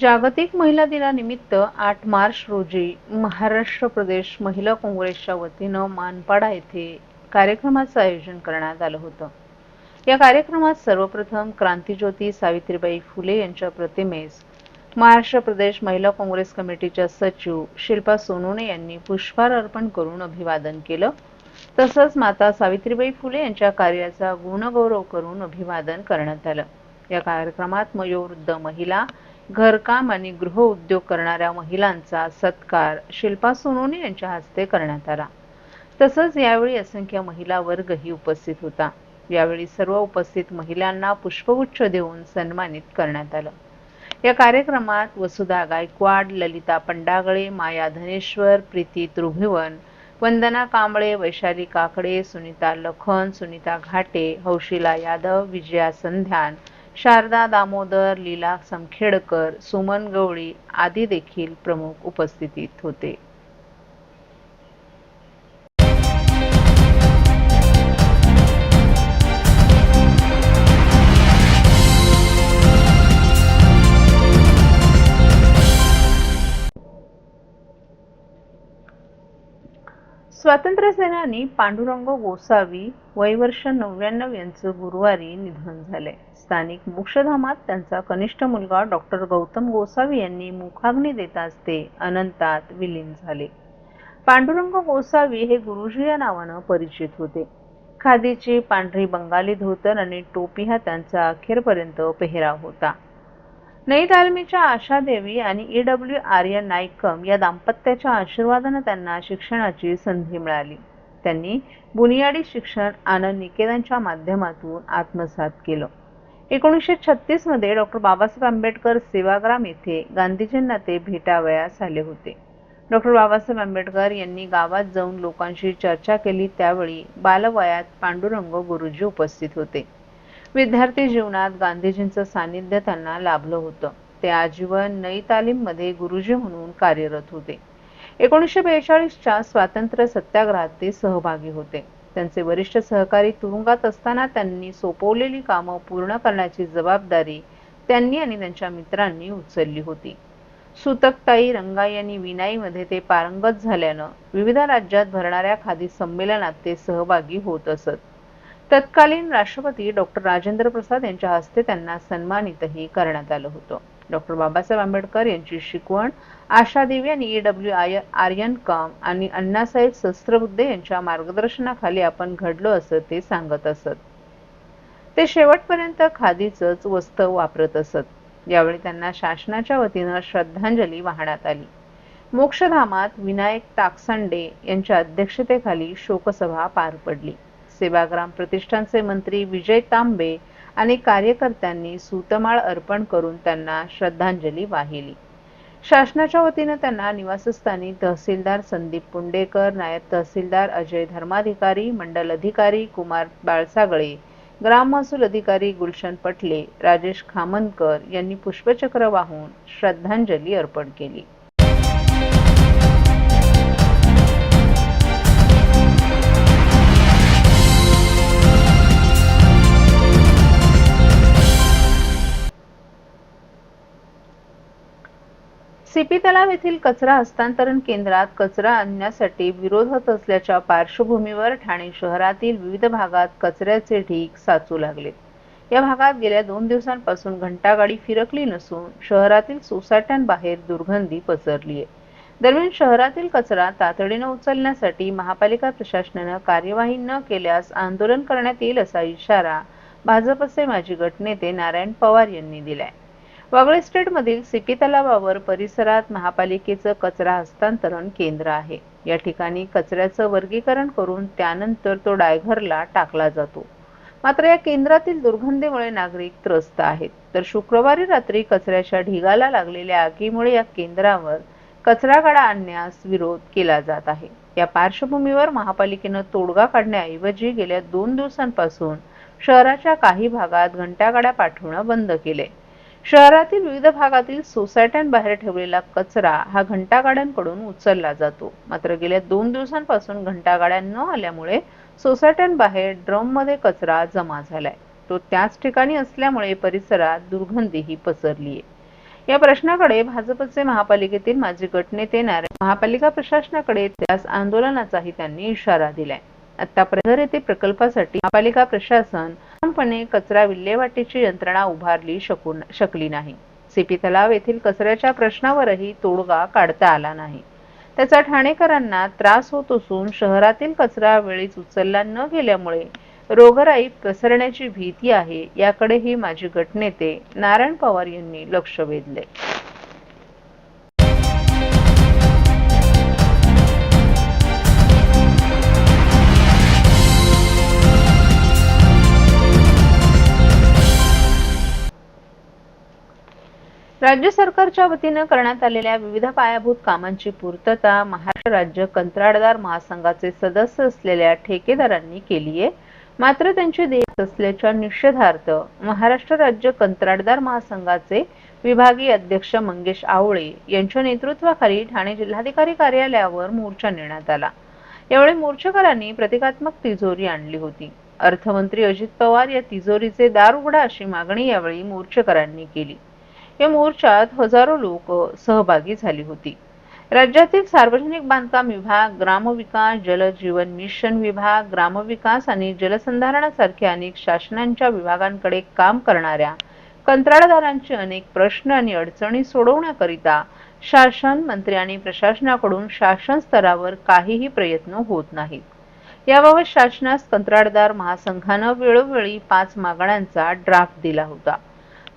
जागतिक महिला दिनानिमित्त आठ मार्च रोजी महाराष्ट्र प्रदेश महिला काँग्रेसच्या वतीनं मानपाडा येथे कार्यक्रमाचं आयोजन करण्यात आलं होतं. या कार्यक्रमात सर्वप्रथम क्रांतीज्योती सावित्रीबाई फुले यांच्या प्रतिमेस महाराष्ट्र प्रदेश महिला काँग्रेस कमिटीच्या सचिव शिल्पा सोनोने यांनी पुष्पहार अर्पण करून अभिवादन केलं. तसंच माता सावित्रीबाई फुले यांच्या कार्याचा गुणगौरव करून अभिवादन करण्यात आलं. या कार्यक्रमात मयोवृद्ध महिला घरकाम आणि गृहउद्योग करणाऱ्या महिलांचा सत्कार शिल्पा सोनोने यांच्या हस्ते करण्यात आला. तसंच यावेळी असंख्य महिला वर्गही उपस्थित होता. यावेळी सर्व उपस्थित महिलांना पुष्पगुच्छ देऊन सन्मानित करण्यात आलं. या कार्यक्रमात वसुधा गायकवाड ललिता पंडागळे माया धनेश्वर प्रीती त्रुभिवन वंदना कांबळे वैशाली काकडे सुनीता लखन सुनीता घाटे हौशिला यादव विजया संध्यान शारदा दामोदर लीला समखेडकर सुमन गवळी आदी देखील प्रमुख उपस्थितीत होते. स्वातंत्र्य सेनानी पांडुरंग गोसावी वयवर्ष नव्याण्णव यांचं गुरुवारी निधन झाले. स्थानिक मोक्षधामात त्यांचा कनिष्ठ मुलगा डॉक्टर गौतम गोसावी यांनी मुखाग्नी देताच ते अनंतात विलीन झाले. पांडुरंग गोसावी हे गुरुजी या नावानं परिचित होते. खादीची पांढरी बंगाली धोतर आणि टोपी हा त्यांचा अखेरपर्यंत पेहराव होता. नईतालमीच्या आशा देवी आणि ई डब्ल्यू आर्य नायकम या दाम्पत्याच्या आशीर्वादानं त्यांना शिक्षणाची संधी मिळाली. त्यांनी बुनियादी शिक्षण आनंद निकेतनच्या माध्यमातून आत्मसात केलं. एकोणीसशे छत्तीसमध्ये डॉक्टर बाबासाहेब आंबेडकर सेवाग्राम येथे गांधीजींना ते भेटावयास आले होते. डॉक्टर बाबासाहेब आंबेडकर यांनी गावात जाऊन लोकांशी चर्चा केली. त्यावेळी बालवयात पांडुरंग गुरुजी उपस्थित होते. विद्यार्थी जीवनात गांधीजींचं सानिध्य त्यांना लाभलं होतं. ते आजीवन नई तालीममध्ये गुरुजी म्हणून कार्यरत होते. एकोणीसशे बेचाळीसच्या स्वातंत्र्य सत्याग्रहात ते सहभागी होते. त्यांचे वरिष्ठ सहकारी तुरुंगात असताना त्यांनी सोपवलेली कामं पूर्ण करण्याची जबाबदारी त्यांनी आणि त्यांच्या मित्रांनी उचलली होती. सुतकताई रंगाई आणि विनाईमध्ये ते पारंगत झाल्यानं विविध राज्यात भरणाऱ्या खादी संमेलनात ते सहभागी होत असत. तत्कालीन राष्ट्रपती डॉक्टर राजेंद्र प्रसाद यांच्या हस्ते त्यांना सन्मानितही करण्यात आलं होतं. डॉक्टर बाबासाहेब आंबेडकर यांची शिकवण आशा देवी आणि E W I Aryan com आणि अण्णासाहेब सहस्त्रबुद्धे यांच्या मार्गदर्शनाखाली आपण घडलो असं ते सांगत असत. ते शेवटपर्यंत खादीचंच वस्त्र वापरत असत. यावेळी त्यांना शासनाच्या वतीनं श्रद्धांजली वाहण्यात आली. मोक्षधामात विनायक ताकसांडे यांच्या अध्यक्षतेखाली शोकसभा पार पडली. सेवाग्राम प्रतिष्ठानचे मंत्री विजय तांबे आणि कार्यकर्त्यांनी सूतमाळ अर्पण करून त्यांना श्रद्धांजली वाहिली. शासनाच्या वतीनं त्यांना निवासस्थानी तहसीलदार संदीप पुंडेकर नायब तहसीलदार अजय धर्माधिकारी मंडल अधिकारी कुमार बाळसागळे ग्राम महसूल अधिकारी गुलशन पटले राजेश खामनकर यांनी पुष्पचक्र वाहून श्रद्धांजली अर्पण केली. सीपी तलाव येथील कचरा हस्तांतरण केंद्रात कचरा आणण्यासाठी विरोध होत असल्याच्या पार्श्वभूमीवर ठाणे शहरातील विविध भागात कचऱ्याचे ढीक साचू लागले. या भागात गेल्या दोन दिवसांपासून घंटागाडी फिरकली नसून शहरातील सोसायट्यांबाहेर दुर्गंधी पसरली आहे. दरम्यान शहरातील कचरा तातडीनं उचलण्यासाठी महापालिका प्रशासनानं कार्यवाही न केल्यास आंदोलन करण्यात येईल असा इशारा भाजपचे माजी गटनेते नारायण पवार यांनी दिलाय. वागळे स्टेटमधील सिटी तलावावर परिसरात महापालिकेचं कचरा हस्तांतरण केंद्र आहे. या ठिकाणी कचऱ्याचं वर्गीकरण करून त्यानंतर तो डायघरला टाकला जातो. मात्र या केंद्रातील दुर्गंधीमुळे नागरिक त्रस्त आहेत. तर शुक्रवारी रात्री कचऱ्याच्या ढिगाला लागलेल्या आगीमुळे या केंद्रावर कचरा गाडा आणण्यास विरोध केला जात आहे. या पार्श्वभूमीवर महापालिकेनं तोडगा काढण्याऐवजी गेल्या दोन दिवसांपासून शहराच्या काही भागात घंटागाड्या पाठवणं बंद केले शहरातील विविध भागातील सोसायट्यांबाहेर ठेवलेला कचरा हा घंटागाड्यांकडून उचलला जातो. मात्र गेल्या दोन दिवसांपासून घंटागाड्या न आल्यामुळे सोसायट्यांबाहेर ड्रममध्ये कचरा जमा झालाय. तो त्याच ठिकाणी असल्यामुळे परिसरात दुर्गंधीही पसरली आहे. या प्रश्नाकडे भाजपचे महापालिकेतील माजी गटनेते नारायण महापालिका प्रशासनाकडे त्यास आंदोलनाचाही त्यांनी इशारा दिलाय. आतापर्यंत येथे प्रकल्पासाठी महापालिका प्रशासन पूर्णपणे कचरा विल्हेवाटीची यंत्रणा उभारली शकून शकली नाही. सीपी तलाव येथील कचऱ्याच्या प्रश्नावरही तोडगा काढता आला नाही. त्याचा ठाणेकरांना त्रास होत असून शहरातील कचरा वेळीच उचलला न गेल्यामुळे रोगराई पसरण्याची भीती आहे याकडेही माजी गटनेते नारायण पवार यांनी लक्ष वेधले राज्य सरकारच्या वतीनं करण्यात आलेल्या विविध पायाभूत कामांची पूर्तता महाराष्ट्र राज्य कंत्राटदार महासंघाचे सदस्य असलेल्या ठेकेदारांनी केली आहे. मात्र त्यांची देयक असल्याच्या निषेधार्थ महाराष्ट्र राज्य कंत्राटदार महासंघाचे विभागीय अध्यक्ष मंगेश आवळे यांच्या नेतृत्वाखाली ठाणे जिल्हाधिकारी कार्यालयावर मोर्चा नेण्यात आला. यावेळी मोर्चेकरांनी प्रतिकात्मक तिजोरी आणली होती. अर्थमंत्री अजित पवार या तिजोरीचे दार उघडा अशी मागणी यावेळी मोर्चेकरांनी केली. या मोर्चात हजारो लोक सहभागी झाली होती. राज्यातील सार्वजनिक बांधकाम विभाग ग्रामविकास जलजीवन मिशन विभाग ग्रामविकास आणि जलसंधारणासारख्या अनेक शासनांच्या विभागांकडे काम करणाऱ्या कंत्राटदारांचे अनेक प्रश्न आणि अडचणी सोडवण्याकरिता शासन मंत्री आणि प्रशासनाकडून शासन स्तरावर काहीही प्रयत्न होत नाहीत. याबाबत शासनास कंत्राटदार महासंघानं वेळोवेळी पाच मागण्यांचा ड्राफ्ट दिला होता.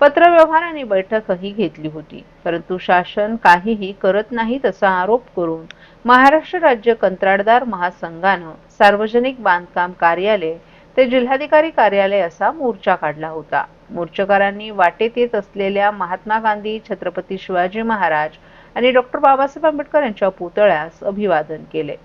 पत्रव्यवहार आणि बैठकही घेतली होती. परंतु शासन काहीही करत नाहीत असा आरोप करून महाराष्ट्र राज्य कंत्राटदार महासंघानं सार्वजनिक बांधकाम कार्यालय ते जिल्हाधिकारी कार्यालय असा मोर्चा काढला होता. मोर्चेकरांनी वाटेत येत असलेल्या महात्मा गांधी छत्रपती शिवाजी महाराज आणि डॉक्टर बाबासाहेब आंबेडकर यांच्या पुतळ्यास अभिवादन केले.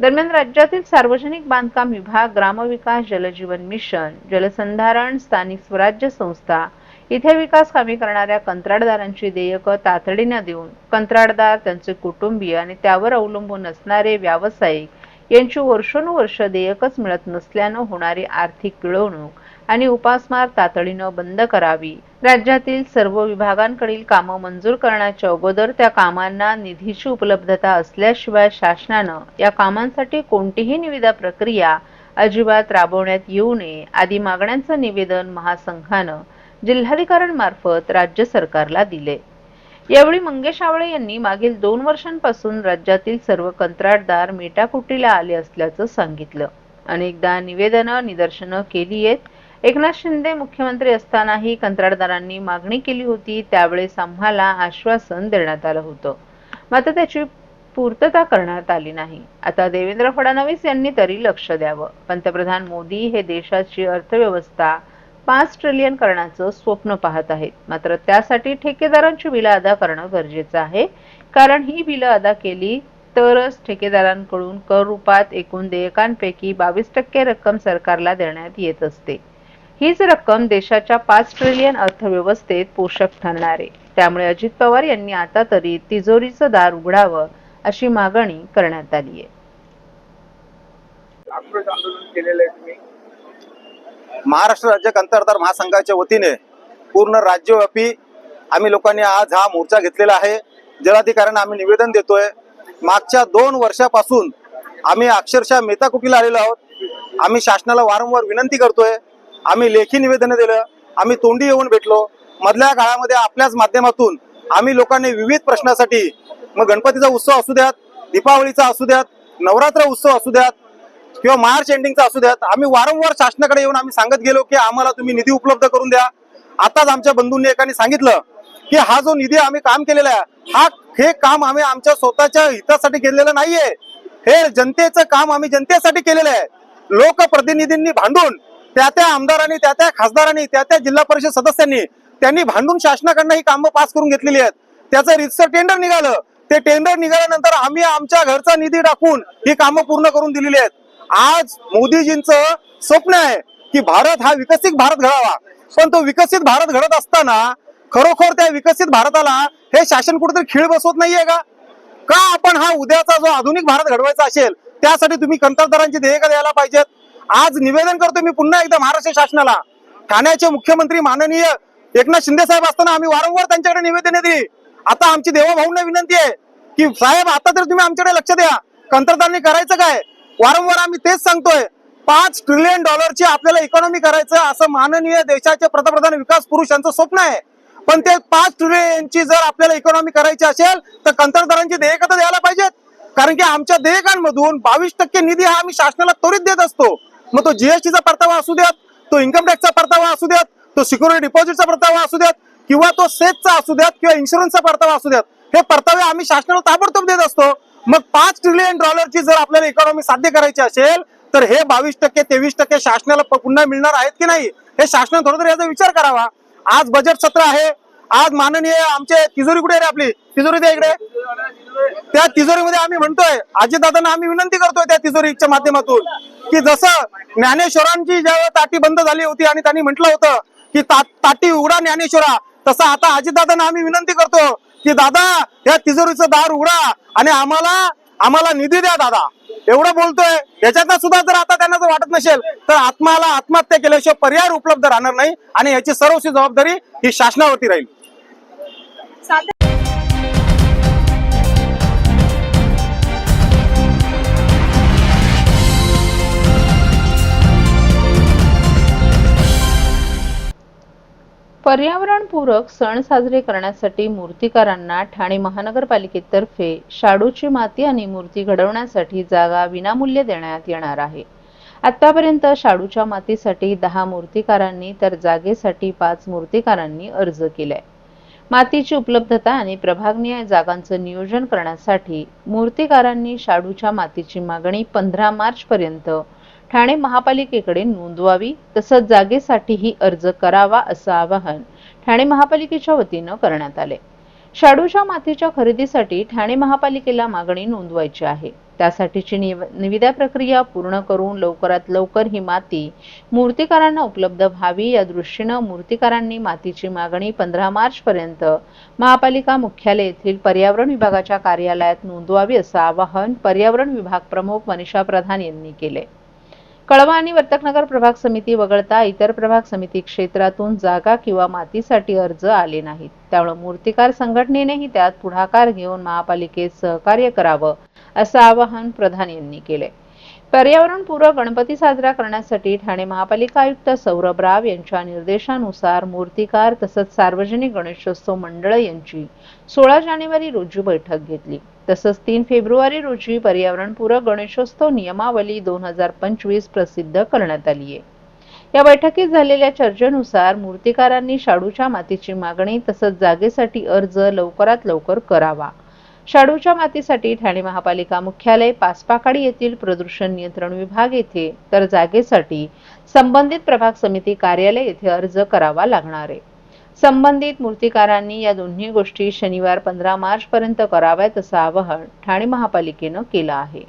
दरम्यान राज्यातील सार्वजनिक बांधकाम विभाग ग्रामविकास जलजीवन मिशन जलसंधारण स्थानिक स्वराज्य संस्था इथे विकास कामे करणाऱ्या कंत्राटदारांची देयकं तातडीने देऊन कंत्राटदार त्यांचे कुटुंबीय आणि त्यावर अवलंबून असणारे व्यावसायिक यांची वर्षानुवर्ष देयकच मिळत नसल्यानं होणारी आर्थिक पिळवणूक आणि उपासमार तातडीनं बंद करावी. राज्यातील सर्व विभागांकडील कामं मंजूर करण्याच्या अगोदर त्या कामांना निधीची उपलब्धता असल्याशिवाय शासनानं या कामांसाठी कोणतीही निविदा प्रक्रिया अजिबात राबवण्यात येऊ नये आदी मागण्यांचं निवेदन महासंघानं जिल्हाधिकाऱ्यांमार्फत राज्य सरकारला दिले. यावेळी मंगेश आवळे यांनी मागील दोन वर्षांपासून राज्यातील सर्व कंत्राटदार मेटाकुटीला आले असल्याचं सांगितलं. अनेकदा निवेदनं निदर्शनं केली आहेत एकनाथ शिंदे मुख्यमंत्री असतानाही कंत्राटदारांनी मागणी केली होती त्यावेळेस आम्हाला आश्वासन देण्यात आलं होतं. मात्र त्याची पूर्तता करण्यात आली नाही. आता देवेंद्र फडणवीस यांनी तरी लक्ष द्यावं. पंतप्रधान मोदी हे देशाची अर्थव्यवस्था पाच ट्रिलियन करण्याचं स्वप्न पाहत आहेत. मात्र त्यासाठी ठेकेदारांची बिलं अदा करणं गरजेचं आहे. कारण ही बिलं अदा केली तरच ठेकेदारांकडून कर रूपात एकूण देयकांपैकी बावीस टक्के रक्कम सरकारला देण्यात येत असते. हीच रक्कम देशाच्या पाच ट्रिलियन अर्थव्यवस्थेत पोषक ठरणार. आहे त्यामुळे अजित पवार यांनी आता तरी तिजोरीचं दार उघडावं अशी मागणी करण्यात आली आहे आक्रोश आंदोलन केलेलं आहे तुम्ही? महाराष्ट्र राज्य कंत्राटदार महासंघाच्या वतीने पूर्ण राज्यव्यापी आम्ही लोकांनी आज हा मोर्चा घेतलेला आहे. जिल्हाधिकाऱ्यांना आम्ही निवेदन देतोय. मागच्या दोन वर्षापासून आम्ही अक्षरशः मेताकुटीला आलेलो आहोत. आम्ही शासनाला वारंवार विनंती करतोय. आम्ही लेखी निवेदनं दिलं. आम्ही तोंडी येऊन भेटलो. मधल्या काळामध्ये आपल्याच माध्यमातून आम्ही लोकांनी विविध प्रश्नासाठी मग गणपतीचा उत्सव असू द्यात दीपावलीचा असू द्यात नवरात्र उत्सव असू द्यात किंवा मार्च एंडिंगचा असू द्यात आम्ही वारंवार शासनाकडे येऊन आम्ही सांगत गेलो की आम्हाला तुम्ही निधी उपलब्ध करून द्या. आताच आमच्या बंधूंनी एकाने सांगितलं की हा जो निधी आम्ही काम केलेला आहे हा हे काम आम्ही आमच्या स्वतःच्या हितासाठी केलेलं नाहीये. हे जनतेचं काम आम्ही जनतेसाठी केलेलं आहे. लोकप्रतिनिधींनी भांडून त्या त्या आमदारांनी त्या त्या खासदारांनी त्या त्या जिल्हा परिषद सदस्यांनी त्यांनी भांडून शासनाकडनं ही कामं पास करून घेतलेली आहेत. त्याचं रितसर टेंडर निघालं. ते टेंडर निघाल्यानंतर आम्ही आमच्या घरचा निधी टाकून ही कामं पूर्ण करून दिलेली आहेत. आज मोदीजींचं स्वप्न आहे की भारत हा विकसित भारत घडावा. पण तो विकसित भारत घडत असताना खरोखर त्या विकसित भारताला हे शासन कुठेतरी खीळ बसवत नाहीये का? का आपण हा उद्याचा जो आधुनिक भारत घडवायचा असेल त्यासाठी तुम्ही कंत्राटदारांची देयका द्यायला पाहिजेत? आज निवेदन करतो मी पुन्हा एकदा महाराष्ट्र शासनाला. ठाण्याचे मुख्यमंत्री माननीय एकनाथ शिंदे साहेब असताना आम्ही वारंवार त्यांच्याकडे निवेदने दिली. आता आमची देवभाऊंना विनंती आहे की साहेब आता तर तुम्ही आमच्याकडे लक्ष द्या. कंत्राटदारांनी करायचं काय? वारंवार आम्ही तेच सांगतोय पाच ट्रिलियन डॉलरची आपल्याला इकॉनॉमी करायचं असं माननीय देशाचे पंतप्रधान विकास पुरुष यांचं स्वप्न आहे. पण ते पाच ट्रिलियनची जर आपल्याला इकॉनॉमी करायची असेल तर कंत्राटदारांची देयकं तर द्यायला पाहिजेत. कारण की आमच्या देयकांमधून बावीस टक्के निधी हा आम्ही शासनाला त्वरित देत असतो. मग तो जीएसटीचा परतावा असू देत तो इन्कम टॅक्सचा परतावा असू देत तो सिक्युरिटी डिपॉझिटचा परतावा असू देत किंवा तो सेफचा असू द्यात किंवा इन्शुरन्सचा परतावा असू देत हे परतावे आम्ही शासनाला ताबडतोब देत असतो. मग पाच ट्रिलियन डॉलरची जर आपल्याला इकॉनॉमी साध्य करायची असेल तर हे बावीस टक्के तेवीस टक्के शासनाला पुन्हा मिळणार आहेत की नाही? हे शासनाने थोडं तरी याचा विचार करावा. आज बजेट सत्र आहे. आज माननीय आमचे तिजोरी कुठे आहे आपली? तिजोरी त्या इकडे. त्या तिजोरीमध्ये आम्ही म्हणतोय अजितदादांना आम्ही विनंती करतोय त्या तिजोरीच्या माध्यमातून की जसं ज्ञानेश्वरांची ज्यावेळेस ताटी बंद झाली होती आणि त्यांनी म्हटलं होतं की ता- ताटी उघडा ज्ञानेश्वरा तसं आता अजितदादांना आम्ही विनंती करतो की दादा या तिजोरीचं दार उघडा आणि आम्हाला आम्हाला निधी द्या दादा. एवढं बोलतोय. याच्यातनं सुद्धा जर आता त्यांना जर वाटत नसेल तर आत्माला आत्महत्या केल्याशिवाय पर्याय उपलब्ध राहणार नाही आणि याची सर्वस्वी जबाबदारी ही शासनावरती राहील. पर्यावरणपूरक सण साजरे करण्यासाठी मूर्तिकारांना ठाणे महानगरपालिकेतर्फे शाडूची माती आणि मूर्ती घडवण्यासाठी जागा विनामूल्य देण्यात येणार आहे. आतापर्यंत शाडूच्या मातीसाठी दहा मूर्तिकारांनी तर जागेसाठी पाच मूर्तिकारांनी अर्ज केलाय. मातीची उपलब्धता आणि प्रभागनीय जागांचं नियोजन करण्यासाठी मूर्तिकारांनी शाडूच्या मातीची मागणी पंधरा मार्च पर्यंत ठाणे महापालिकेकडे नोंदवावी तसंच जागेसाठीही अर्ज करावा असं आवाहन ठाणे महापालिकेच्या वतीनं करण्यात आले. शाडूच्या मातीच्या खरेदीसाठी ठाणे महापालिकेला मागणी नोंदवायची आहे. त्यासाठीची निव- निविदा प्रक्रिया पूर्ण करून लवकरात लवकर ही माती मूर्तिकारांना उपलब्ध व्हावी. या दृष्टीनं मूर्तिकारांनी मातीची मागणी पंधरा मार्च पर्यंत महापालिका मुख्यालय येथील पर्यावरण विभागाच्या कार्यालयात नोंदवावी असं आवाहन पर्यावरण विभाग प्रमुख मनीषा प्रधान यांनी केले. कळवा आणि वर्तकनगर प्रभाग समिती वगळता इतर प्रभाग समिती क्षेत्रातून जागा किंवा मातीसाठी अर्ज आले नाहीत. त्यामुळे मूर्तिकार संघटनेनेही त्यात पुढाकार घेऊन महापालिकेत सहकार्य करावं असं आवाहन प्रधान यांनी केले पर्यावरणपूरक गणपती साजरा करण्यासाठी ठाणे महापालिका आयुक्त सौरभ राव यांच्या निर्देशानुसार मूर्तिकार तसंच सार्वजनिक गणेशोत्सव मंडळ यांची सोळा जानेवारी रोजी बैठक घेतली. तसंच तीन फेब्रुवारी रोजी पर्यावरणपूरक गणेशोत्सव नियमावली दोन हजार पंचवीस प्रसिद्ध करण्यात आली आहे. या बैठकीत झालेल्या चर्चेनुसार मूर्तिकारांनी शाडूच्या मातीची मागणी तसंच जागेसाठी अर्ज लवकरात लवकर करावा. शाडूच्या मातीसाठी ठाणे महापालिका मुख्यालय पाचपाकाडी येथील प्रदूषण नियंत्रण विभाग येथे तर जागेसाठी संबंधित प्रभाग समिती कार्यालय येथे अर्ज करावा लागणार आहे. संबंधित मूर्तिकारांनी या दोन्ही गोष्टी शनिवार पंधरा मार्च पर्यंत कराव्यात असं आवाहन ठाणे महापालिकेनं केलं आहे.